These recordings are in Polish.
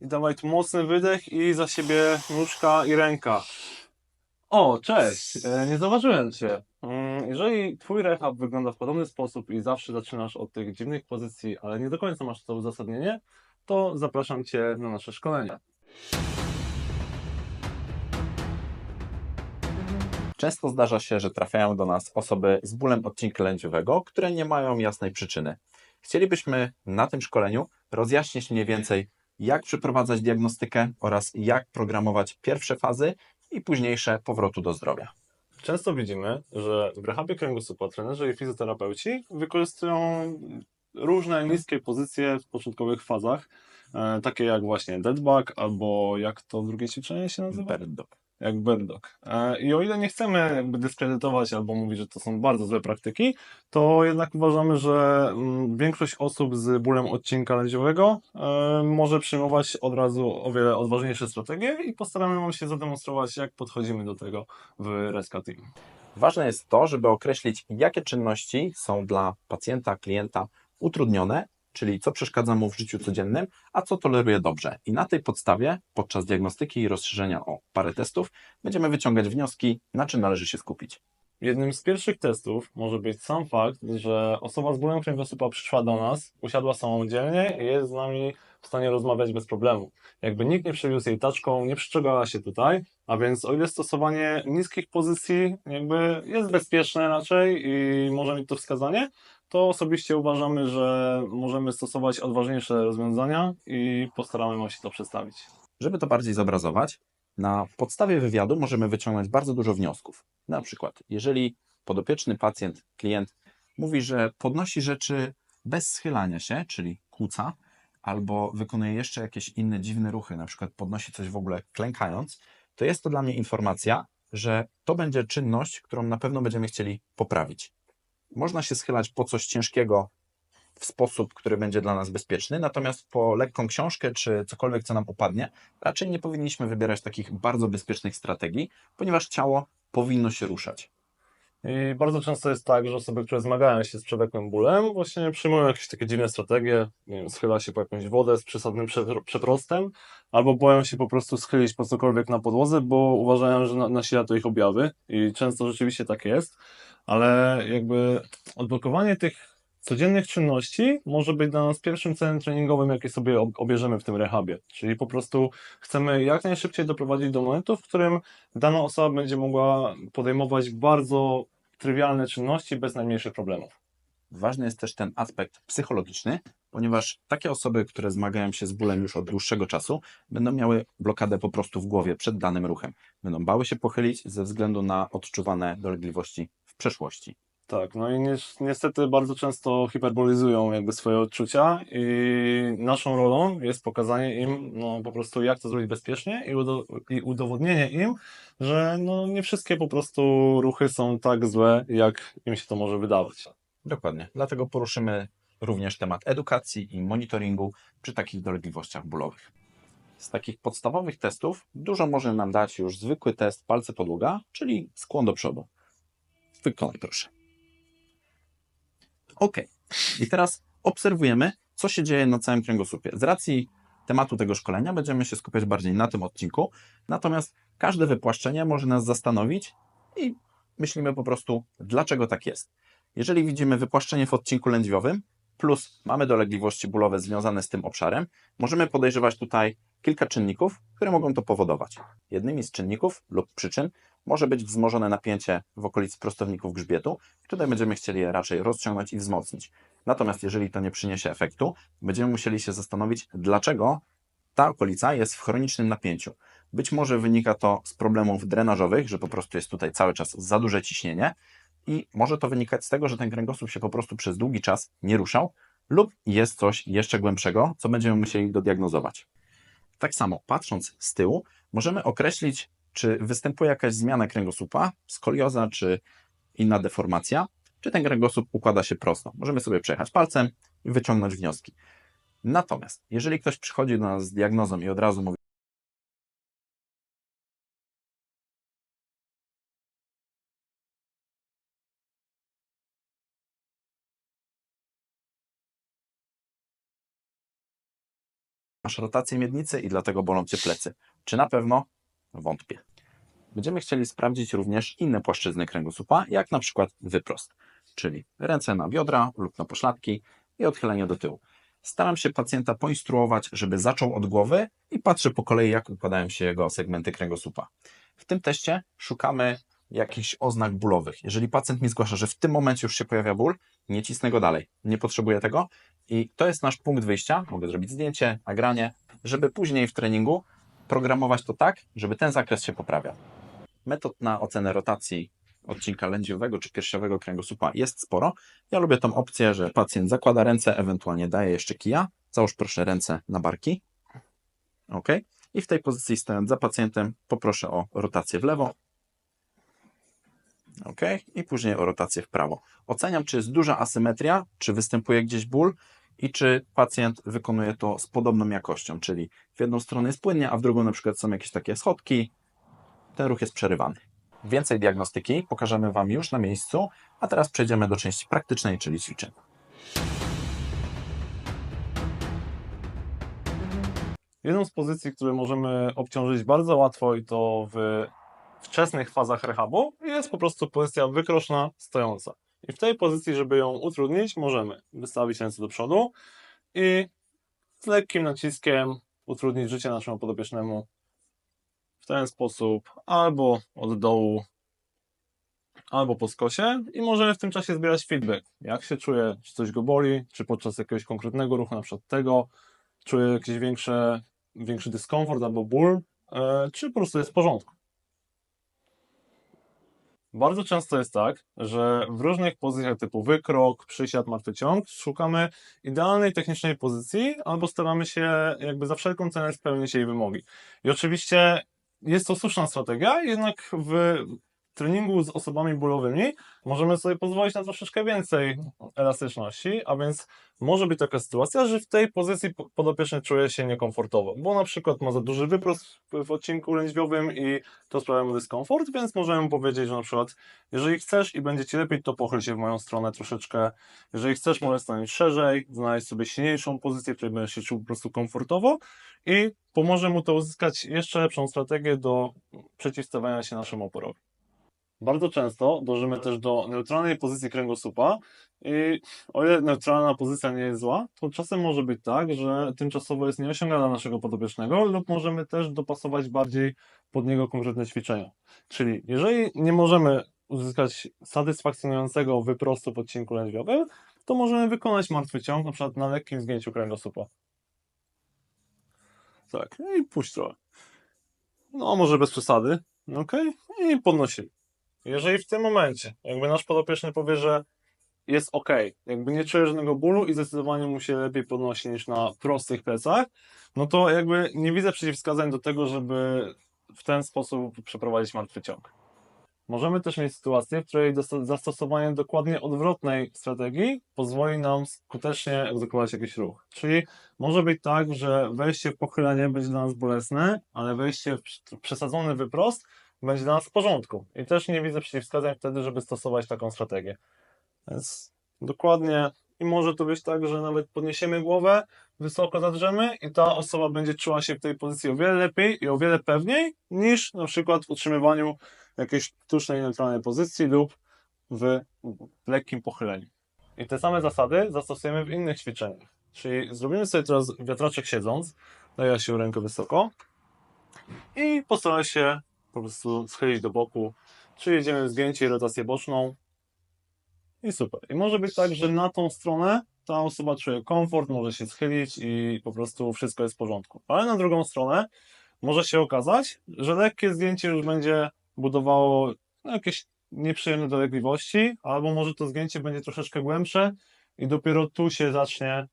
I dawaj tu mocny wydech i za siebie nóżka i ręka. O, cześć! E, Nie zauważyłem Cię. Mm, Jeżeli Twój rehab wygląda w podobny sposób i zawsze zaczynasz od tych dziwnych pozycji, ale nie do końca masz to uzasadnienie, to zapraszam Cię na nasze szkolenie. Często zdarza się, że trafiają do nas osoby z bólem odcinka lędźwiowego, które nie mają jasnej przyczyny. Chcielibyśmy na tym szkoleniu rozjaśnić mniej więcej, jak przeprowadzać diagnostykę oraz jak programować pierwsze fazy i późniejsze powrotu do zdrowia. Często widzimy, że w rehabie kręgosłupa trenerzy i fizjoterapeuci wykorzystują różne niskie pozycje w początkowych fazach, e, takie jak właśnie dead bug albo jak to drugie ćwiczenie się nazywa? Bird dog. Jak dog. E, I o ile nie chcemy jakby dyskredytować albo mówić, że to są bardzo złe praktyki, to jednak uważamy, że mm, większość osób z bólem odcinka lędźwiowego e, może przyjmować od razu o wiele odważniejsze strategie i postaramy Wam się zademonstrować, jak podchodzimy do tego w Rescue Team. Ważne jest to, żeby określić, jakie czynności są dla pacjenta, klienta utrudnione, czyli co przeszkadza mu w życiu codziennym, a co toleruje dobrze. I na tej podstawie, podczas diagnostyki i rozszerzenia o parę testów, będziemy wyciągać wnioski, na czym należy się skupić. Jednym z pierwszych testów może być sam fakt, że osoba z bólem kręgosłupa przyszła do nas, usiadła samodzielnie i jest z nami w stanie rozmawiać bez problemu. Jakby nikt nie przewiózł jej taczką, nie przyczegała się tutaj, a więc o ile stosowanie niskich pozycji jakby jest bezpieczne raczej i może mieć to wskazanie, to osobiście uważamy, że możemy stosować odważniejsze rozwiązania i postaramy się to przedstawić. Żeby to bardziej zobrazować, na podstawie wywiadu możemy wyciągnąć bardzo dużo wniosków. Na przykład, jeżeli podopieczny pacjent, klient mówi, że podnosi rzeczy bez schylania się, czyli kłóca, albo wykonuje jeszcze jakieś inne dziwne ruchy, na przykład podnosi coś w ogóle klękając, to jest to dla mnie informacja, że to będzie czynność, którą na pewno będziemy chcieli poprawić. Można się schylać po coś ciężkiego w sposób, który będzie dla nas bezpieczny, natomiast po lekką książkę czy cokolwiek, co nam upadnie, raczej nie powinniśmy wybierać takich bardzo bezpiecznych strategii, ponieważ ciało powinno się ruszać. I bardzo często jest tak, że osoby, które zmagają się z przewlekłym bólem, właśnie przyjmują jakieś takie dziwne strategie, nie wiem, schyla się po jakąś wodę z przesadnym prze- przeprostem, albo boją się po prostu schylić po cokolwiek na podłodze, bo uważają, że na- nasila to ich objawy. I często rzeczywiście tak jest, ale jakby odblokowanie tych codziennych czynności może być dla nas pierwszym celem treningowym, jaki sobie ob- obierzemy w tym rehabie, czyli po prostu chcemy jak najszybciej doprowadzić do momentu, w którym dana osoba będzie mogła podejmować bardzo trywialne czynności bez najmniejszych problemów. Ważny jest też ten aspekt psychologiczny, ponieważ takie osoby, które zmagają się z bólem już od dłuższego czasu, będą miały blokadę po prostu w głowie przed danym ruchem. Będą bały się pochylić ze względu na odczuwane dolegliwości w przeszłości. Tak, no i ni niestety bardzo często hiperbolizują jakby swoje odczucia i naszą rolą jest pokazanie im no, po prostu jak to zrobić bezpiecznie i, udo i udowodnienie im, że no, nie wszystkie po prostu ruchy są tak złe, jak im się to może wydawać. Dokładnie. Dlatego poruszymy również temat edukacji i monitoringu przy takich dolegliwościach bólowych. Z takich podstawowych testów dużo może nam dać już zwykły test palce podłoga, czyli skłon do przodu. Wykonaj proszę. Ok. I teraz obserwujemy, co się dzieje na całym kręgosłupie. Z racji tematu tego szkolenia będziemy się skupiać bardziej na tym odcinku, natomiast każde wypłaszczenie może nas zastanowić i myślimy po prostu, dlaczego tak jest. Jeżeli widzimy wypłaszczenie w odcinku lędźwiowym, plus mamy dolegliwości bólowe związane z tym obszarem, możemy podejrzewać tutaj kilka czynników, które mogą to powodować. Jednymi z czynników lub przyczyn może być wzmożone napięcie w okolicy prostowników grzbietu i tutaj będziemy chcieli je raczej rozciągnąć i wzmocnić. Natomiast jeżeli to nie przyniesie efektu, będziemy musieli się zastanowić, dlaczego ta okolica jest w chronicznym napięciu. Być może wynika to z problemów drenażowych, że po prostu jest tutaj cały czas za duże ciśnienie, i może to wynikać z tego, że ten kręgosłup się po prostu przez długi czas nie ruszał, lub jest coś jeszcze głębszego, co będziemy musieli dodiagnozować. Tak samo, patrząc z tyłu, możemy określić, czy występuje jakaś zmiana kręgosłupa, skolioza czy inna deformacja, czy ten kręgosłup układa się prosto. Możemy sobie przejechać palcem i wyciągnąć wnioski. Natomiast, jeżeli ktoś przychodzi do nas z diagnozą i od razu mówi, Masz rotację miednicy i dlatego bolą Cię plecy. Czy na pewno? Wątpię. Będziemy chcieli sprawdzić również inne płaszczyzny kręgosłupa, jak na przykład wyprost, czyli ręce na biodra lub na pośladki i odchylenie do tyłu. Staram się pacjenta poinstruować, żeby zaczął od głowy i patrzę po kolei, jak układają się jego segmenty kręgosłupa. W tym teście szukamy jakichś oznak bólowych. Jeżeli pacjent mi zgłasza, że w tym momencie już się pojawia ból, nie cisnę go dalej. Nie potrzebuję tego i to jest nasz punkt wyjścia. Mogę zrobić zdjęcie, nagranie, żeby później w treningu programować to tak, żeby ten zakres się poprawiał. Metod na ocenę rotacji odcinka lędźwiowego czy piersiowego kręgosłupa jest sporo. Ja lubię tą opcję, że pacjent zakłada ręce, ewentualnie daje jeszcze kija. Załóż proszę ręce na barki. Ok. I w tej pozycji stojąc za pacjentem poproszę o rotację w lewo. Ok. I później o rotację w prawo. Oceniam, czy jest duża asymetria, czy występuje gdzieś ból i czy pacjent wykonuje to z podobną jakością, czyli w jedną stronę jest płynnie, a w drugą na przykład są jakieś takie schodki. Ten ruch jest przerywany. Więcej diagnostyki pokażemy Wam już na miejscu, a teraz przejdziemy do części praktycznej, czyli ćwiczeń. Jedną z pozycji, które możemy obciążyć bardzo łatwo i to w wczesnych fazach rehabu jest po prostu pozycja wykroczna stojąca. I w tej pozycji, żeby ją utrudnić, możemy wystawić ręce do przodu i z lekkim naciskiem utrudnić życie naszemu podopiecznemu w ten sposób albo od dołu, albo po skosie i możemy w tym czasie zbierać feedback. Jak się czuje, czy coś go boli, czy podczas jakiegoś konkretnego ruchu, na przykład tego, czuje jakiś większy, dyskomfort albo ból, e, czy po prostu jest w porządku. Bardzo często jest tak, że w różnych pozycjach typu wykrok, przysiad, martwy ciąg szukamy idealnej technicznej pozycji albo staramy się jakby za wszelką cenę spełnić jej wymogi. I oczywiście jest to słuszna strategia, jednak w treningu z osobami bólowymi możemy sobie pozwolić na troszeczkę więcej elastyczności, a więc może być taka sytuacja, że w tej pozycji po- podopieczny czuje się niekomfortowo, bo na przykład ma za duży wyprost w, odcinku lędźwiowym i to sprawia mu dyskomfort, więc możemy powiedzieć, że na przykład jeżeli chcesz i będzie Ci lepiej, to pochyl się w moją stronę troszeczkę. Jeżeli chcesz, możesz stanąć szerzej, znaleźć sobie silniejszą pozycję, w której będziesz się czuł po prostu komfortowo i pomoże mu to uzyskać jeszcze lepszą strategię do przeciwstawiania się naszemu oporowi. Bardzo często dążymy też do neutralnej pozycji kręgosłupa i o ile neutralna pozycja nie jest zła, to czasem może być tak, że tymczasowo jest nieosiągalna naszego podopiecznego lub możemy też dopasować bardziej pod niego konkretne ćwiczenia. Czyli jeżeli nie możemy uzyskać satysfakcjonującego wyprostu w odcinku lędźwiowym, to możemy wykonać martwy ciąg, na przykład na lekkim zgięciu kręgosłupa. Tak, i puść trochę. No, może bez przesady, ok? I podnosimy. Jeżeli w tym momencie jakby nasz podopieczny powie, że jest ok, jakby nie czuje żadnego bólu i zdecydowanie mu się lepiej podnosi niż na prostych plecach, no to jakby nie widzę przeciwwskazań do tego, żeby w ten sposób przeprowadzić martwy ciąg. Możemy też mieć sytuację, w której zastosowanie dokładnie odwrotnej strategii pozwoli nam skutecznie egzekwować jakiś ruch. Czyli może być tak, że wejście w pochylenie będzie dla nas bolesne, ale wejście w przesadzony wyprost będzie dla nas w porządku. I też nie widzę przeciwwskazań wtedy, żeby stosować taką strategię. Więc dokładnie i może to być tak, że nawet podniesiemy głowę, wysoko zadrzemy i ta osoba będzie czuła się w tej pozycji o wiele lepiej i o wiele pewniej niż na przykład w utrzymywaniu jakiejś sztucznej, neutralnej pozycji lub w lekkim pochyleniu. I te same zasady zastosujemy w innych ćwiczeniach. Czyli zrobimy sobie teraz wiatraczek siedząc, daję się rękę wysoko i postaraj się po prostu schylić do boku, czyli jedziemy w zgięcie i rotację boczną i super. I może być tak, że na tą stronę ta osoba czuje komfort, może się schylić i po prostu wszystko jest w porządku. Ale na drugą stronę może się okazać, że lekkie zgięcie już będzie budowało jakieś nieprzyjemne dolegliwości, albo może to zgięcie będzie troszeczkę głębsze i dopiero tu się zacznie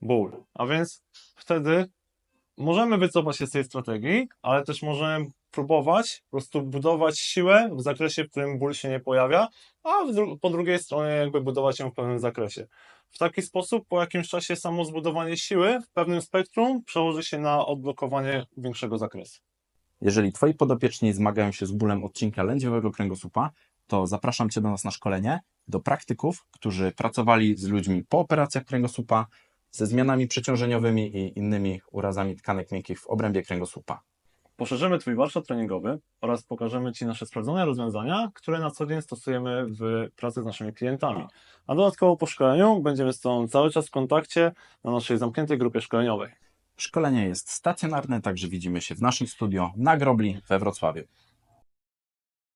ból. A więc wtedy możemy wycofać się z tej strategii, ale też możemy próbować po prostu budować siłę w zakresie, w którym ból się nie pojawia, a dru- po drugiej stronie jakby budować ją w pewnym zakresie. W taki sposób po jakimś czasie samo zbudowanie siły w pewnym spektrum przełoży się na odblokowanie większego zakresu. Jeżeli Twoi podopieczni zmagają się z bólem odcinka lędźwiowego kręgosłupa, to zapraszam Cię do nas na szkolenie, do praktyków, którzy pracowali z ludźmi po operacjach kręgosłupa, ze zmianami przeciążeniowymi i innymi urazami tkanek miękkich w obrębie kręgosłupa. Poszerzymy Twój warsztat treningowy oraz pokażemy Ci nasze sprawdzone rozwiązania, które na co dzień stosujemy w pracy z naszymi klientami. A dodatkowo po szkoleniu będziemy z Tobą cały czas w kontakcie na naszej zamkniętej grupie szkoleniowej. Szkolenie jest stacjonarne, także widzimy się w naszym studio na Grobli we Wrocławiu.